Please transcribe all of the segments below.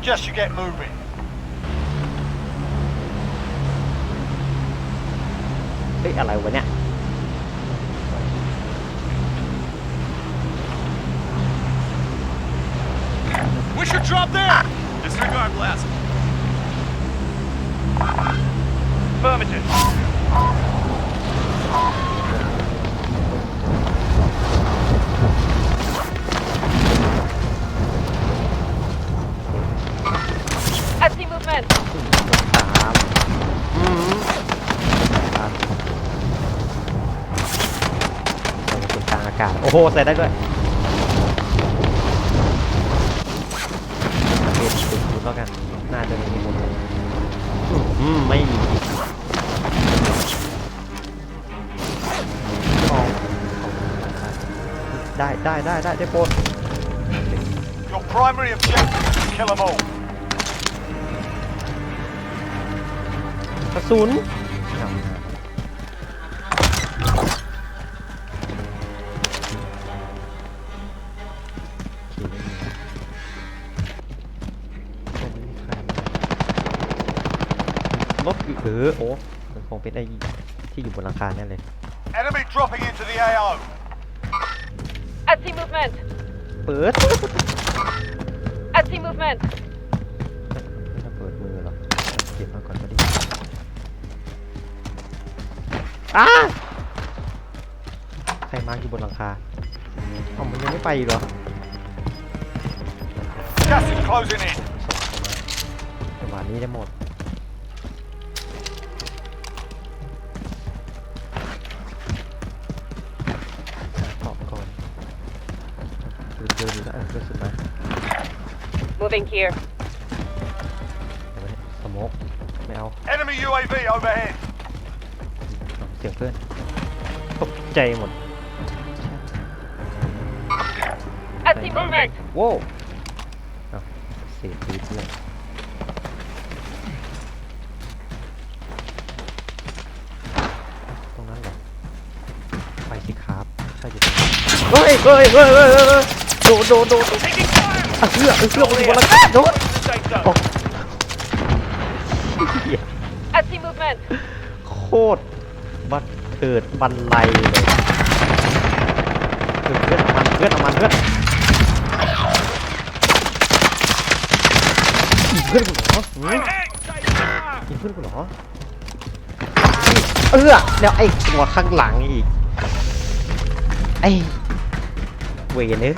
Suggest you get moving. เฮ้ย อะไรวะเนี่ย We should drop there! Disregard blast. Affirmative. โอ้โหใส่ได้ด้วยเบสติดแล้วกัน น่าจะไม่มีคนเลยอืมไม่มีเอาได้ได้ได้ได้ได้โปรด Your primary objective is to kill them all. กระสุน รถอยู่เออโอ้มันคงเป็นไอ้ที่อยู่บนหลังคาเนี่ยเลย Enemy dropping into the AO. Empty movement. เปิด Empty movement. ไม่ต้องเปิดมือหรอกเก็บมาก่อนก็ดีอ้าใครมาร์กอยู่บนหลังคาเอ้ามันยังไม่ไปอีกเหรอ Gas is closing in. สองเข้ามาจังหวะนี้ได้หมด Moving here. เดี๋ยวไว้สโมกไม่เอา Enemy UAV overhead. เอาเสียงเพื่อนตกใจหมด Empty movement. โว้วเอาเสียปีดเลยตรงนั้นเหรอไปสิครับใช่อยู่ตรงนั้นเฮ้ยเฮ้ยเฮ้ยเฮ้ยเฮ้ยเฮ้ยโดดโดดโดดโดด Taking fire! อะเสื้อเออเสื้อมันอยู่บนหลังคาโดด The safe zone. โอ้เหี้ย Empty movement. โคตรบันเกิดบันไลเลยเพื่อนเพื่อนเอามันเพื่อนเอามันเพื่อนอีกเพื่อนกูเหรอหืม Hey, safe fire! อีกเพื่อนกูเหรอเออแล้วไอ้ตัวข้างหลังอีกไอ้เวรเนย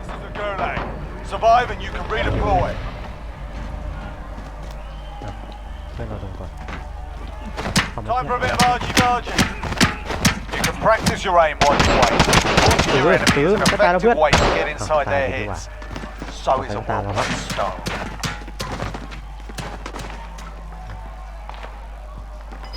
This is the Gulag. Survive and you can redeploy. เพื่อนเราลงก่อนเอามา Time for a เพื่ bit อน of argy-bargy. You can practice your aim while you wait. Launching your Good, enemy is good. an Look at that, effective look. way to get inside Oh, their thank you, heads. So is a Look at that, well-known stone.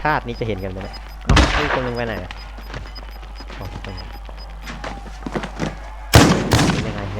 ชาตินี้จะเห็นกันไหมเนี่ยเอ้าไอ้คนหนึงไปไหนอะอ๋อไปไหน ยังไง ย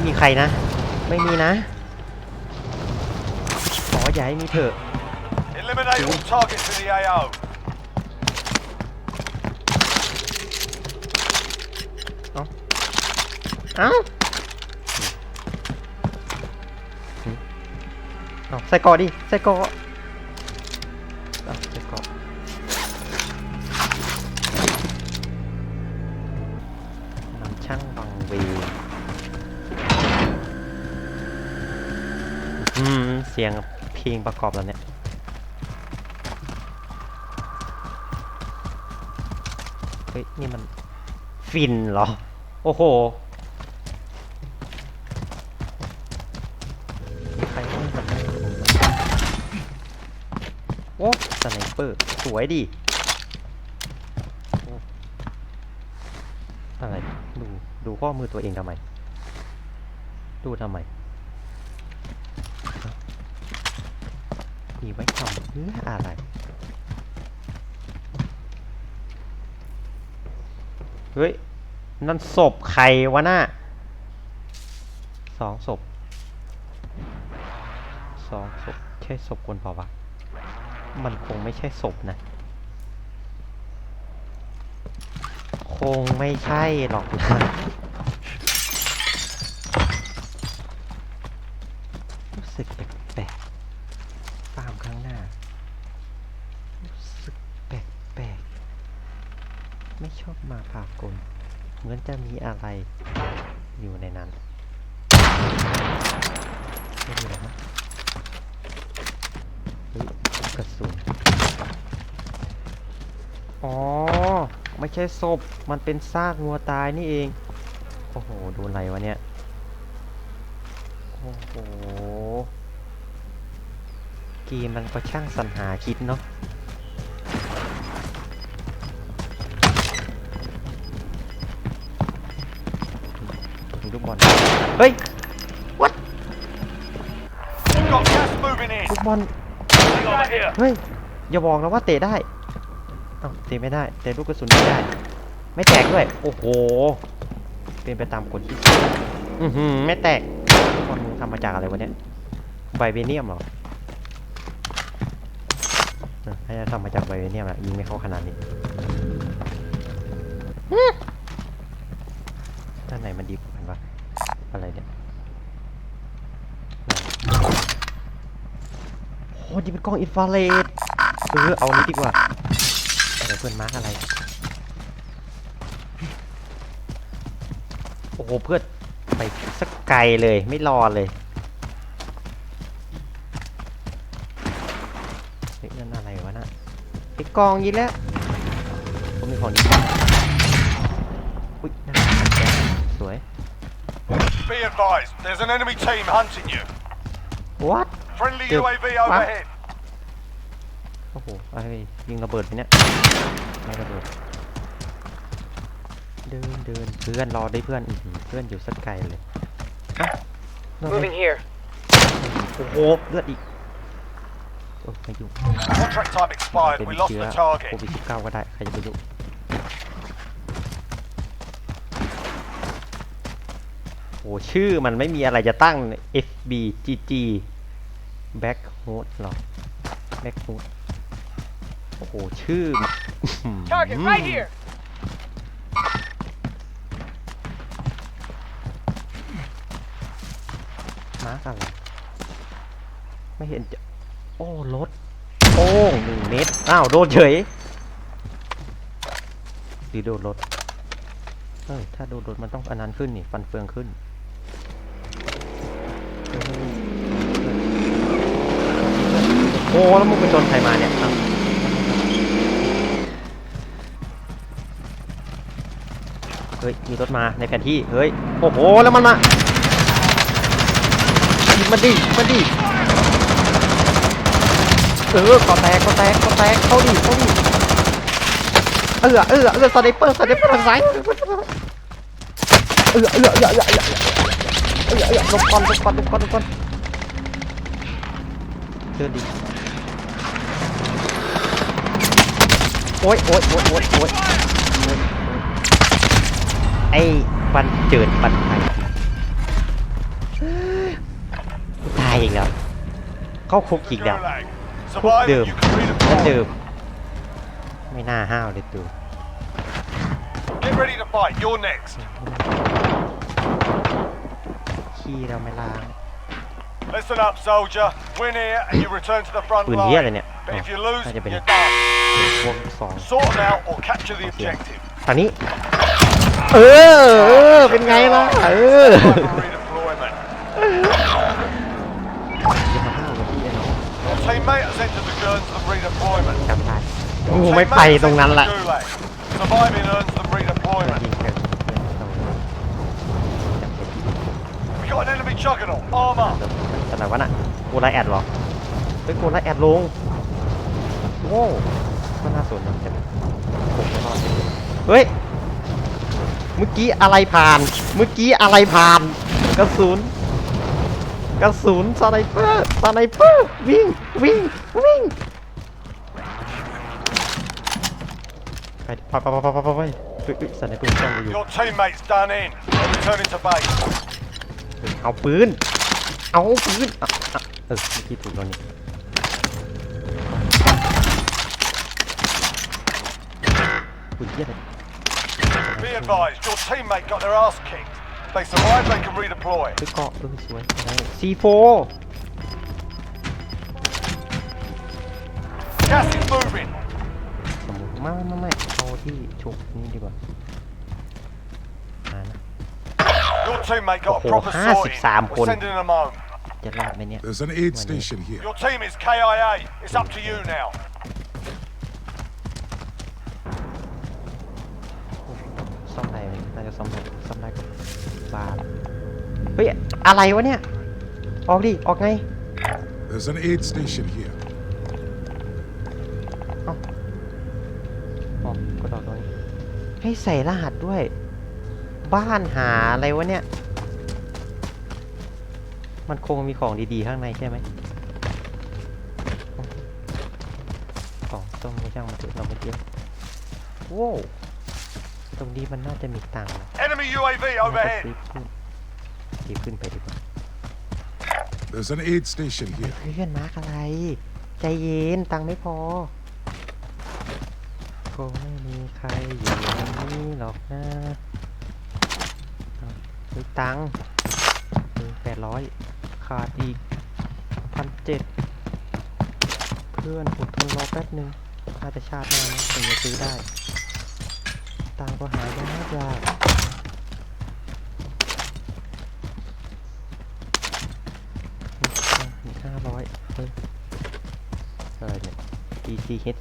ไม่มีใครนะ ไม่มีนะ ขออย่าให้มีเถอะ Eliminate all targets in the AO. เอ้าเอาใส่กอดิใส่กอ เพียงเพลงประกอบแล้วเนี่ยเฮ้ยนี่มันฟินเหรอ โอ้โหมีใครต้องสไนเปอร์ผมไหมโอ้สไนเปอร์สวยดิโอ้อะไร ดู ดูข้อมือตัวเองทำไม ดูทำไมฮะมีไว้ ทำเพื่ออะไร เฮ้ย นั่นศพใครวะน่ะสองศพสองศพใช่ศพคนเปล่าวะ มันคงไม่ใช่ศพนะ คงไม่ใช่หรอกนะรู้สึกแปลกๆตามข้างหน้า รู้สึกแปลกๆ ไม่ ชอบมาพากลเหมือนจะมีอะไรอยู่ในนั้นไม่มีหรอกมั้งกระสุน อ๋อ ไม่ใช่ศพ มันเป็นซากงัวตายนี่เอง โอ้โหดนอะไรวะเนี่ย โอ้โหกมมันก็ช่างสรรหาคิดเนาะ เฮ้ย what We've got gas moving in. ลูกบอล Over here. เฮ้ย อย่าบอกนะว่าเตะได้เอ้าเตะไม่ได้ เตะลูกกระสุนไม่ได้ ไม่แตกด้วย โอ้โห เป็นไปตามกฎที่อือหือไม่แตกลูกบอลมึงทำมาจากอะไรวะเนี่ยไบเบเนียมเหรอเออถ้าจะทำมาจากไบเบเนียมอะยิงไม่เข้าขนาดนี้อื้อด้านไหนมันดีกว่ากันวะ อะไรเนี่ยไหนโอ้นี่เป็นกล้องอินฟราเรดเออเอานี้ดีกว่าอะไรเพื่อนมาร์กอะไร โอ้โหเพื่อนไปสักไกลเลยไม่รอเลยเฮ้ยนั่นอะไรวะน่ะไอ้กองยีกแล้วผมมีของดี Be advised, there's an enemy team hunting you. what Friendly Dude, UAV what? overhead. โอ้โหอะไรยิงระเบิดไปเนี่ยไม่ระเบิด เดินเดินเพื่อนรอได้เพื่อนอื้อหือเพื่อนอยู่สักไกลเลยอะนั่นไง Moving here. โอ้โหเลือดอีกโอ้ยไม่ยุ่ง Contract time expired. เป็น We lost เชื้อ the โค target. วิด19ก็ได้ใครจะไปรู้ โอ้ชื่อมันไม่มีอะไรจะตั้ง FB GG Backhood หรอ Backhood โอ้โห ชื่อมัน Target right here. มาร์กอะไรไม่เห็นจะ โอ้รถโอ้งหนึ่งเมตร อ้าว โดนเฉยหรือโดนรถเออถ้าโดนรถมันต้องอันนั้นขึ้นนี่ ฟันเฟืองขึ้นเออ โอ้แล้วมึงไปชนใครมาเนี่ยอ้าวเฮ้ย มีรถมาในแผนที่ เฮ้ย โอ้โห แล้วมันมายิงมันดิยิงมันดิเออก็แตกก็แตกก็แตก เข้าดิเข้าดิเออเออเออสไนเปอร์สไนเปอร์ทางซ้ายเออเออเออเออ เออเออเออเออลบก่อนลบก่อนลบก่อนลบก่อนเดินดิโอ๊ยโอ๊ยโอ๊ยโอ๊ยโอ๊ยไอ้ฟันเจิดฟันไทยตายอีกแล้ว เข้าคุกอีกแล้วคุกเดิม and you can เหมือนเดิม ไม่น่าห้าวเลยตู Get ready to fight. You're next. ขี้เราไม่ล้าง Listen up, soldier. Win here and you return to the front ปืนเหี้ยอะไร line. เนี่ย But อ๋อ if you lose, น่าจะเป็น you're done. วงสอง Sort them out or capture the objective. ทางนี้ เออ เออ เป็นไงล่ะ เออ Time for redeployment. อย่ามาห้าวกับพี่ไอ้น้อง Your teammate has entered the Guernsey redeployment. จำได้กูไม่ไปตรงนั้นละ Gulag. Surviving earns them เพื่อน redeployment. ยิงกันเพื่อน got an enemy juggernaut. Armor. อะไรวะน่ะโกไลแอดเหรอเฮ้ยโกไลแอดลงโว้ก็น่าสนนะแต่ผมไม่รอดเฮ้ยเมื่อกี้อะไรผ่าน เมื่อกี้อะไรผ่านกระสุนกระสุนสไนเปอร์สไนเปอร์วิ่งวิ่งวิ่งไปดิไปไปไปไปไปไปเฮ้ยเฮ้ยสไนเปอร์จ้องกูอยู่ Your teammates done in. They're returning to base. เอาปืน เอาปืนอะอะเออเมื่อกี้ถูกแล้วนี่ปืนเยี่ยเลย Be advised, your teammate got their ass kicked. They survive, they can redeploy. ไปเกาะเออสวยอะไรซีโฟ Gas is moving. สมมติไม่ไม่ไม่เอาที่ฉุกนี้ดีกว่า Your teammate got a Oh, proper sorting. 53 We're sending them home. จะรอดไหมเนี่ย There's an aid Money. station here. Your team is KIA. It's up to you now. ซ่อมได้ไหมน่าจะซ่อมได้ซ่อมได้ก็บาละเฮ้ย อะไรวะเนี่ย ออกดิ ออกไง There's an aid station here. อ๋อก็ดอกตรงนี้ให้ใส่รหัสด้วย บ้านหาอะไรวะเนี่ย มันคงมีของดีๆข้างในใช่ไหมของต้มก็ช่างมันเถอะเราไม่เจอโว้วตรงนี้มันน่าจะมีตังค์นะ Enemy UAV น่าจะ overhead. ซื้อขึ้นดีขึ้นไปดีกว่า There's an aid station เฮ้ย here. เพื่อนมาร์กอะไร ใจเย็นตังค์ไม่พอคงไม่มีใครอยู่ในนี้หรอกนะ เอาเฮ้ตังค์แปดร้อยขาดอีกพันเจ็ดเพื่อนอดทนรอแป๊บหนึ่งน่าจะชาติหน้านะถึงจะซื้อได้ ตังค์ก็หายากยากอีห้าร้อยเฮ้ยอะไรเนี่ย DCH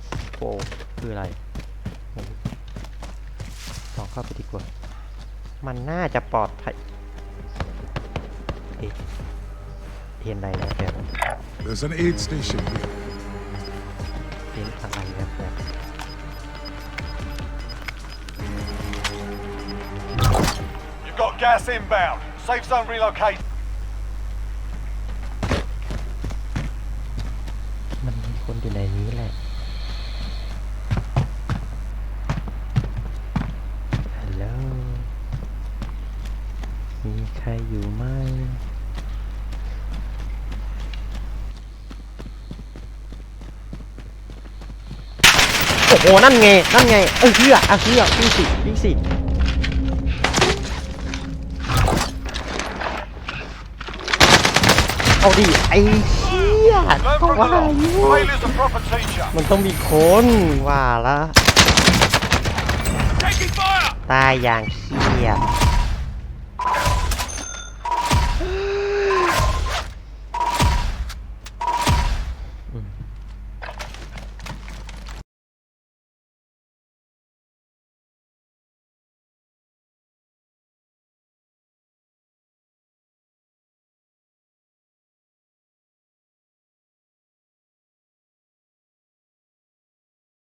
4 คืออะไรลองเข้าไปดีกว่า มันน่าจะปลอดภัยเอ๊ะเห็นอะไรนะแบบ There's an aid station here. เห็นอะไรแบบแบบ You've got gas inbound. Safe zone relocate. มันมีคนอยู่ในนี้แหละ ฮัลโหล มี ใครอยู่ไหมโอ้โห นั่นไง นั่นไง เออเชื่ออะเชื่อวิ่งสิวิ่งสิเอาดิ ไอ้เชี่ย Learn ก็ว่าอยู่ Failure's a proper teacher. มันต้องมีคนว่าละ Taking fire! ตายอย่างเชี่ย